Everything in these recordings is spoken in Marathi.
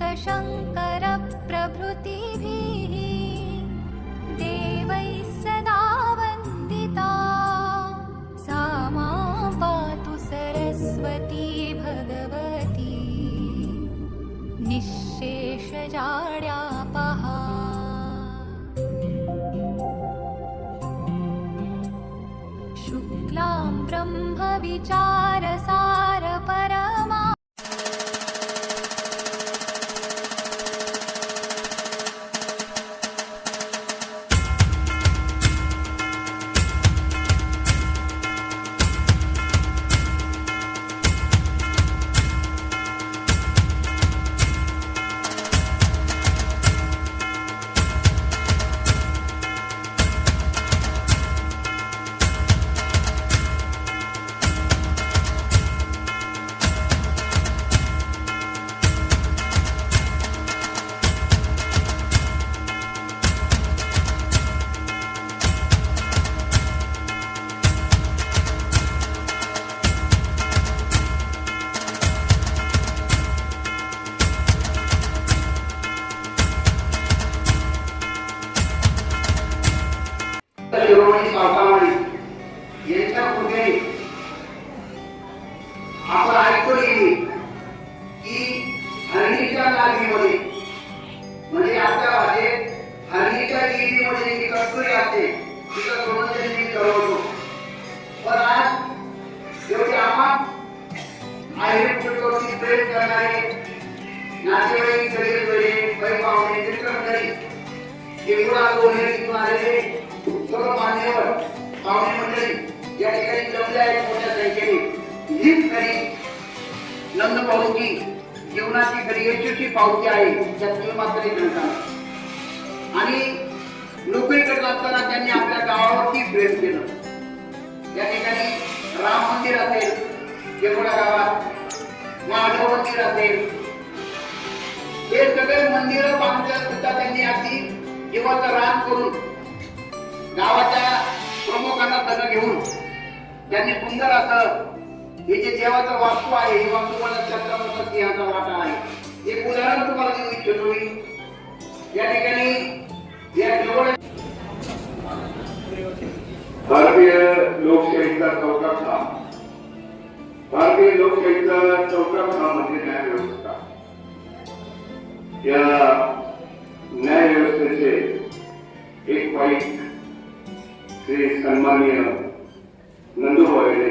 ब्रह्माच्युतशङ्करप्रभृतिभिः देवैः सदा वन्दिता। सा मां पातु सरस्वती भगवती। निःशेषजाड्यापहा शुक्लां ब्रह्मविचारसारपरमा heroísm पावती आहे त्यात मात्र आणि नोकरीकडे असताना त्यांनी आपल्या गावावरती प्रेम केलं या ठिकाणी राम मंदिर असेल केवढा गावात महादेव मंदिर असेल. हे सगळे मंदिर बांधल्या सुद्धा त्यांनी अगदी जीवाचं रान करून गावाच्या प्रमुखांना सगळं घेऊन त्यांनी सुंदर असं हे जे देवाचं वास्तू आहे हे वास्तू मला चंद्रमोहन सिंहाचा वाटा आहे. एक उदाहरण तुम्हाला देऊ इच्छितो मी. या ठिकाणी या जवळ भारतीय लोकशाहीचा चौथा खाम भारतीय लोकशाहीचा चौथा खाम म्हणजे न्याय व्यवस्था या न्याय व्यवस्थेचे एक पाईक श्री सन्माननीय नंदू वायडे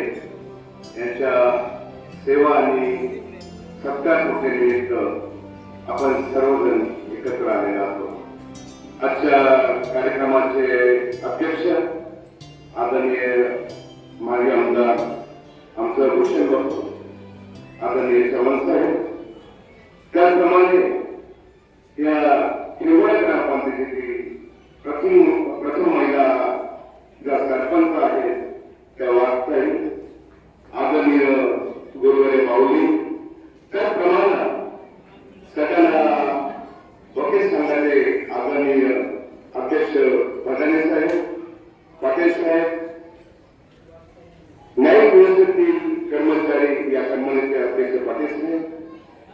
यांच्या सेवा आणि सत्कार निमित्त आपण सर्वजण एकत्र आलेलो आहोत. आजच्या कार्यक्रमाचे अध्यक्ष आदरणीय माजी आमदार आमचं भूषण बाबू आदरणीय चव्हाण साहेब. त्याचप्रमाणे या केवळ ग्रामपंचायतीची प्रथम प्रथम महिला ज्या सरपंच आहेत त्या वाटताई आदरणीय गुरुवारी माऊली त्याचप्रमाणे सगळ्यांना वकील संघाचे आदरणीय अध्यक्ष भदाने साहेब पाटील साहेब न्यायिक व्यवस्थेतील कर्मचारी या सन्मानाचे अध्यक्ष पाटील साहेब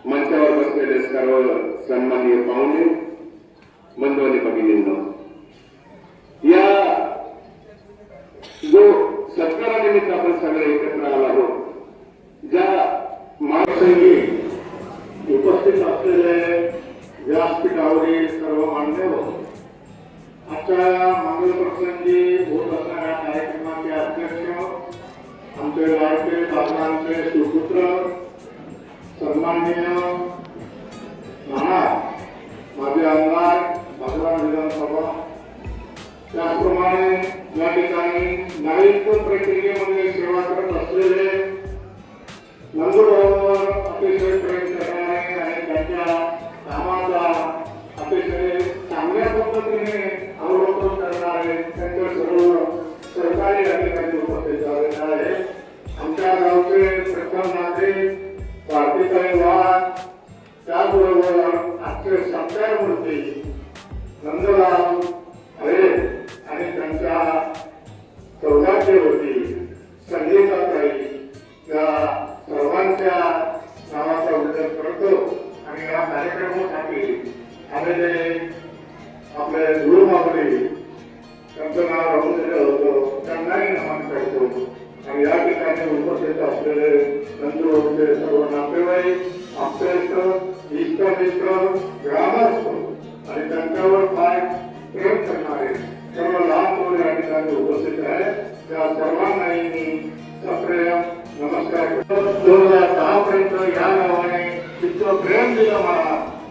मंचावर बसलेले सर्व सन्माननीय पाहुणे बंधू आणि भगिनींनो या जो सत्कारानिमित्त आपण सगळे एकत्र आलो आहोत ज्या महासंघी उपस्थित असलेले व्यासपीठावरील सर्व मान्यवर आजच्या मंगल प्रसंगी होत असणाऱ्या कार्यक्रमाचे अध्यक्ष आमचे लाडके दादांचे सुपुत्र सन्माननीय नाना माझे आमदार भगवान विधानसभा. त्याचप्रमाणे या ठिकाणी नागरिकत्व प्रक्रियेमध्ये सेवा करत असलेले नंदुरबावर अतिशय प्रेम करणारे आणि त्यांच्या कामाचा अतिशय चांगल्या पद्धतीने सर्व सहकारी या ठिकाणी उपस्थित झालेले आहे आमच्या गावचे प्रथम नाते भारतीताई वाघ त्याबरोबर आमचे सत्कार मूर्ती नंदलाल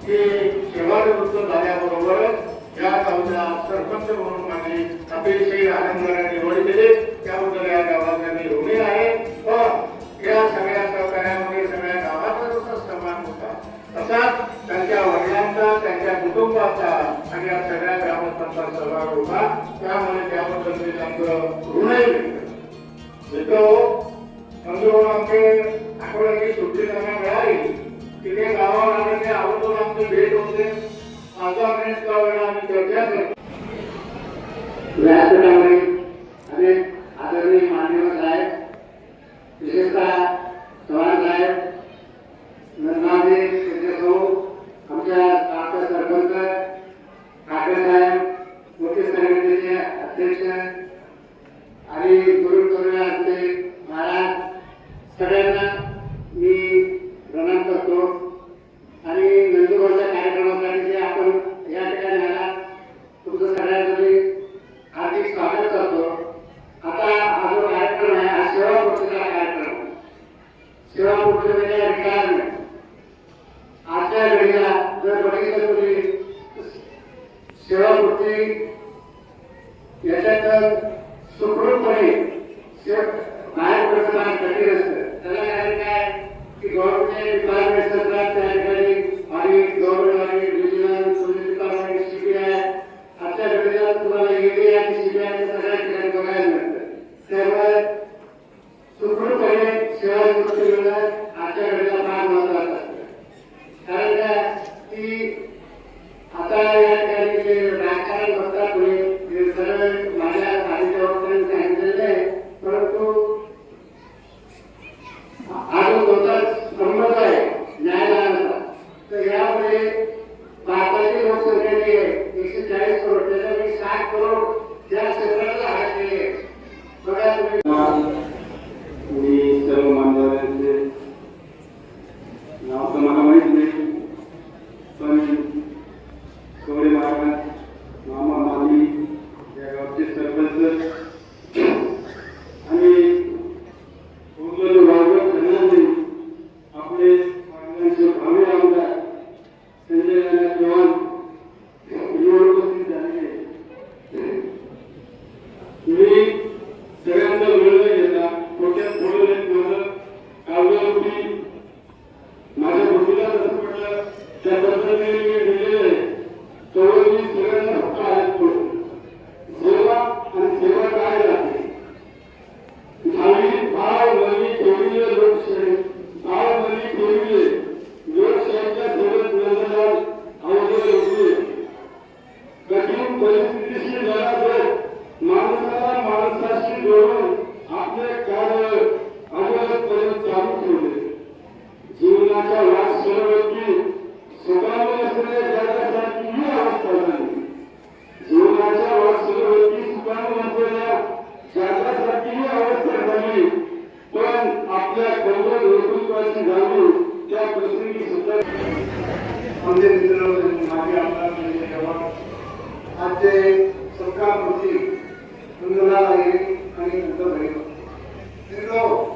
हे सेवानिवृत्त झाल्याबरोबरच या गावचा सरपंच म्हणून माझे कपिलशे आनंदराने निवड केले. मान्यवर साहेब विशेषतः चव्हाण साहेब Evangelho एकशे चाळीस करोड त्याच्यापैकी साठ करोड त्या क्षेत्राला हात दिले बघा तुम्ही. Thank you. दुसरी दुसरं म्हणजे मित्र माजी आमदार म्हणजे जेव्हा आजचे सरकार मंत्री कुंदला आणि कुंद भैरव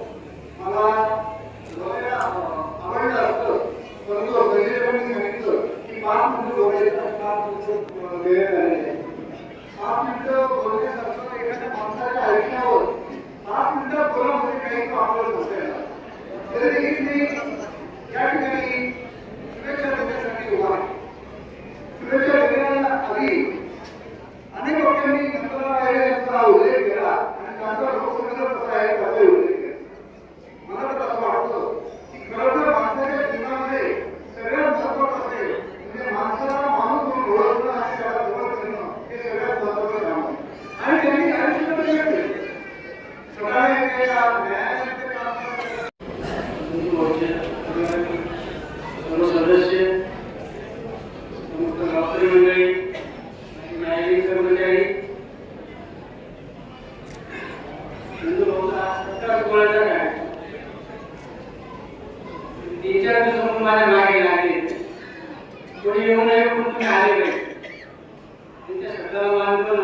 सकाराम आम्ही पण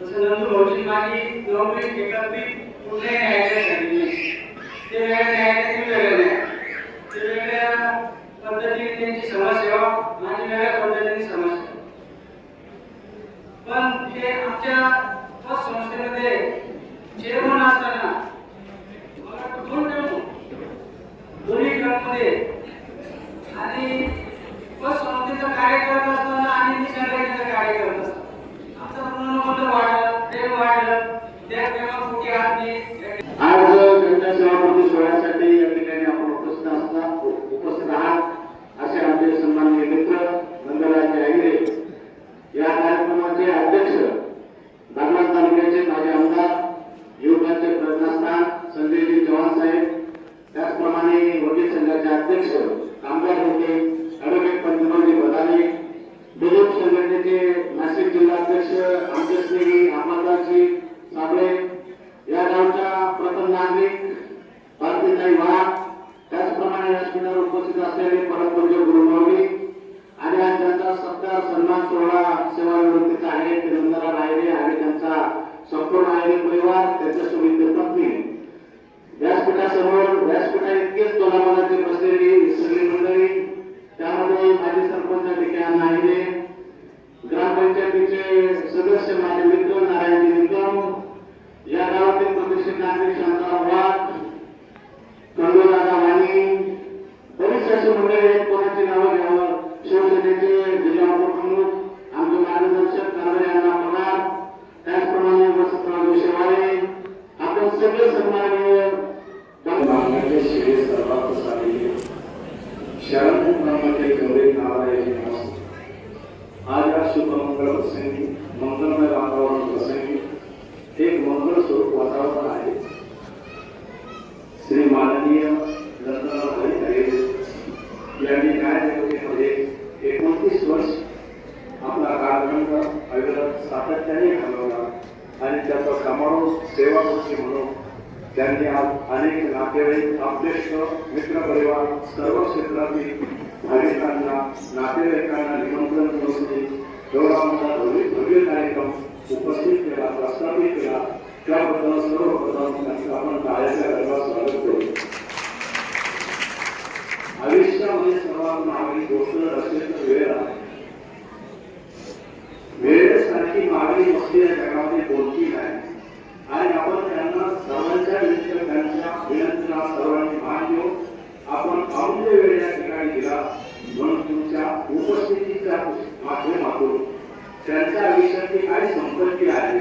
तसं नंतर माझी नोकरी ते वेगळ्या न्यायालयात मी ते वेगळ्या पद्धतीने त्यांची समाजसेवा माझी वेगळ्या पद्धतीने समाजसेवा. पण ते आमच्या चेअरमन असताना मला कुठून ठेवतो दोन्ही गटामध्ये आणि पतसंस्थेचं कार्य करत असताना आणि मी संघटनेचं कार्य करत असताना आमचं मनोबल वाढलं प्रेम वाढलं त्या प्रेमा आज मी आज जनता सेवापूर्ती सोहळ्यासाठी समिती पत्नी व्यासपीठासमोर व्यासपीठा इतकेच तोलामनाचे बसलेली सगळी मंडळी. त्यामध्ये माजी सरपंच विज्ञान नाहिरे ग्रामपंचायतीचे सदस्य माझे मित्र नारायण निकम या गावातील प्रतिष्ठित नागरिक शांता वाघ कंदोदादा वाणी बरीच अशी मंडळी आहेत कोणाची नावं घ्यावं शिवसेनेचे जिल्हा उपप्रमुख आमचे मार्गदर्शक कारभारी अण्णा पवार त्याचप्रमाणे वसंतराव शेवाळे आपण सगळे सन्माननीय मागण्याचे शिरे सर्वात सारे शरण नामाचे गौरव नारायण नमस्ते आज या शुभमंगल प्रसंगी मंगलमय वातावरण प्रसंगी एक मंगल स्वरूप वातावरण आहे श्री माननीय नंदनभाई हरे यांनी न्यायदेवतेमध्ये एकोणतीस वर्ष आपला कालखंड अविरत सातत्याने घालवला आणि त्याचा समारोह सेवाकृती म्हणून त्यांनी आज अनेक नातेवाईक आपलेष्ट मित्रपरिवार सर्व क्षेत्रातील भाविकांना नातेवाईकांना निमंत्रण करून एवढा मोठा भव्य भव्य कार्यक्रम उपस्थित केला प्रस्थापित केला. त्याबद्दल सर्वप्रथम आपण कार्याच्या गर्भात स्वागत करू आयुष्यामध्ये सर्वात महागडी गोष्ट असेल तर वेळ आहे वेळेसारखी मागणी मस्ती या जगामध्ये कोणती नाही आणि आपण त्यांना सर्वांच्या विरुद्ध त्यांच्या विनंतीला सर्वांनी मान देऊ आपण अमूल्य वेळ या ठिकाणी दिला म्हणून तुमच्या उपस्थितीच्या माध्यमातून त्यांच्या आयुष्यातली काय संपत्ती आहे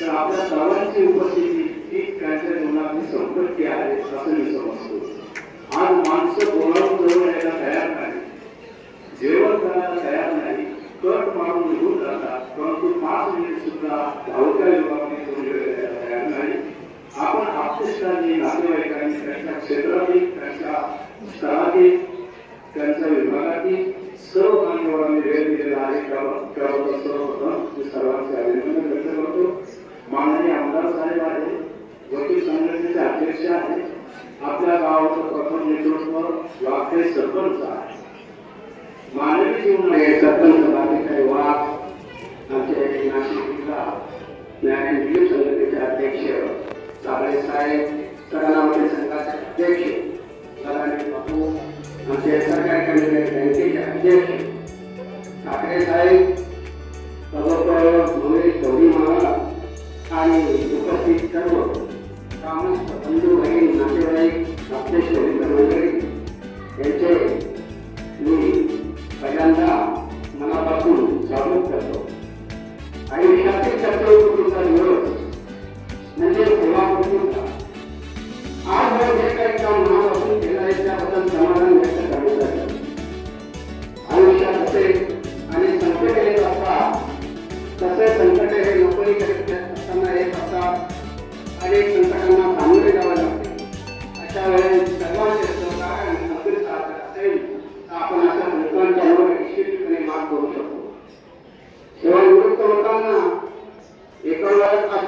तर आपल्या सर्वांची उपस्थिती ही त्यांच्या जीवनातली संपत्ती आहे असं मी समजतो आज माणसं बोलावून जवळ यायला तयार नाही जेवण करायला तयार नाही कट मारून निघून जातात परंतु पाच मिनिट सुद्धा धावत्या युगामध्ये करून द्यायला तयार नाही आपण आपल्यासाठी नातेवाईकांनी त्यांच्या क्षेत्रातील त्यांच्या स्थळातील त्यांच्या विभागातील सर्व मान्यवरांनी वेळ दिलेला सर्वांचे अभिनंदन व्यक्त करतो. माननीय आमदार साहेब आहे वकील संघटनेचे अध्यक्ष आपल्या गावाचं प्रथम नेतृत्व सरपंच आहे. मानवी जीवनामध्ये सरपंच वाघ आमचे नाशिक जिल्हा न्याय संघटनेचे अध्यक्ष साबळे साहेब सरनामती संघाचे अध्यक्ष सरांनी बापू आमचे बँकेचे अध्यक्ष ठाकरे साहेब सदस्य महेश गौरी महाराज आणि उपस्थित सर्व कामस्थ बंधू एका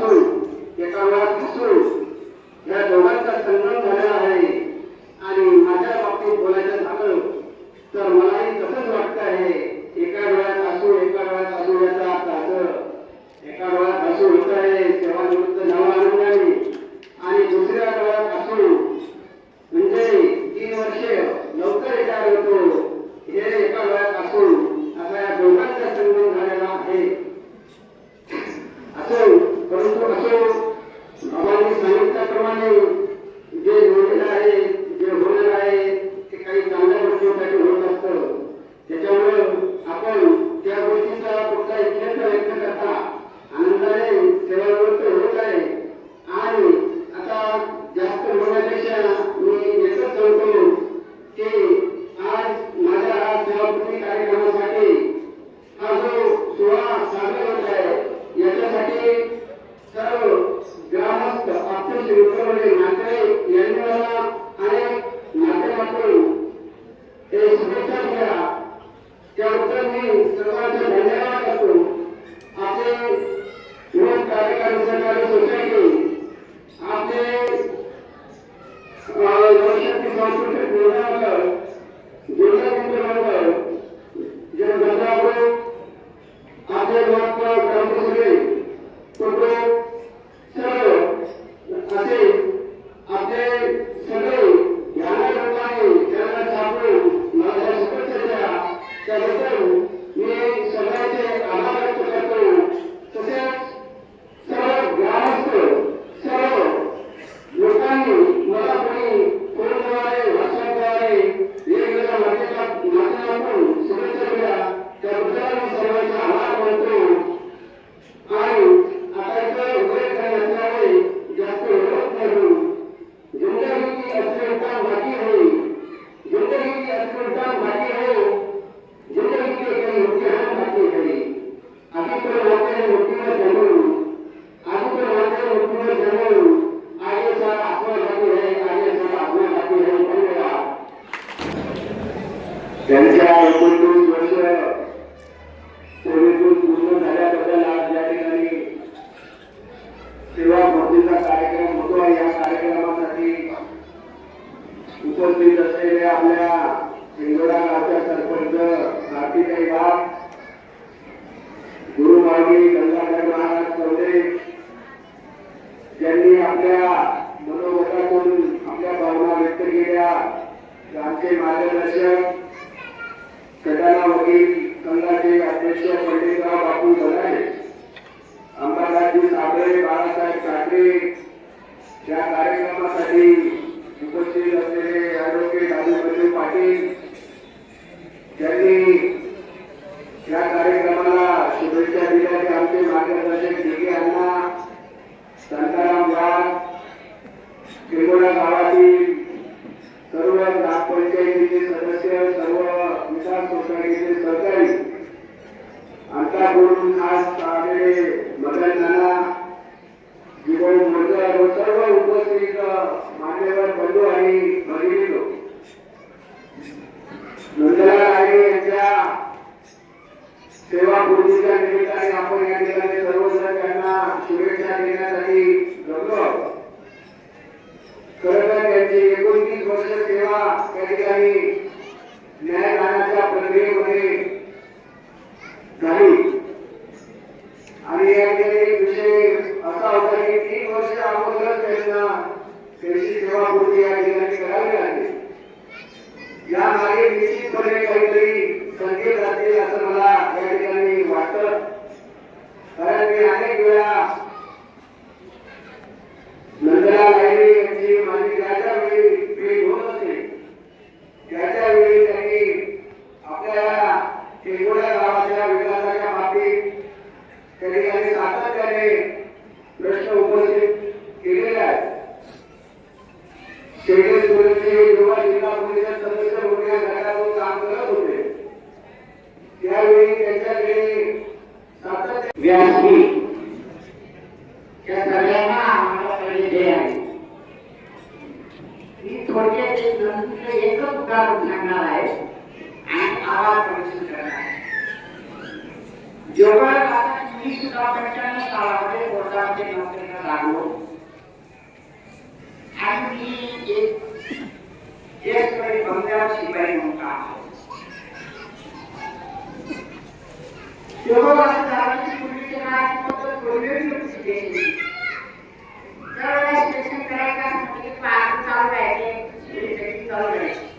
आज तागडे मदन नाना जीवन मोर्चा व सर्व उपस्थित मान्यवर बंधू आणि भगिनी नंदलाल आहे यांच्या सेवा पूर्तीच्या निमित्ताने आपण या ठिकाणी सर्वजण त्यांना शुभेच्छा देण्यासाठी जमलो आहोत. खरं तर त्यांची एकोणतीस वर्ष सेवा त्या ठिकाणी न्यायदानाच्या प्रक्रियेमध्ये झाली आणि या ठिकाणी विषय असा होता की तीन वर्ष अगोदर त्यांना त्यांची सेवा पूर्ती या ठिकाणी करावी लागली. या मागे निश्चितपणे काहीतरी संकेत असतील असं मला या ठिकाणी वाटत. कारण मी अनेक वेळा नंदराला लाहिरे यांची माझी ज्याच्या वेळी भेट होत असते त्याच्या वेळी त्यांनी आपल्या टेंगोड्या गावाच्या विकासाच्या बाबतीत त्या ठिकाणी सातत्याने प्रश्न उपस्थित केलेले आहेत शेगडे सुरेशचे युवा जिल्हा परिषद सदस्य म्हणून या गटातून काम करत होते त्यावेळी त्यांच्याकडे सातत्य व्यासपीठ या सगळ्यांना आम्हाला पहिले आहे मी थोडक्यात एकच उदाहरण सांगणार आहे आणि आवाज परिचित करणार आहे जेव्हा मी सुद्धा पंच्याण्णव सालामध्ये कोर्टाचे नोकरीला लागलो आणि मी एक बंगाल शिपाई तेव्हा करायचं असतं की पार्क चालू राहायचे चालू राहायचे.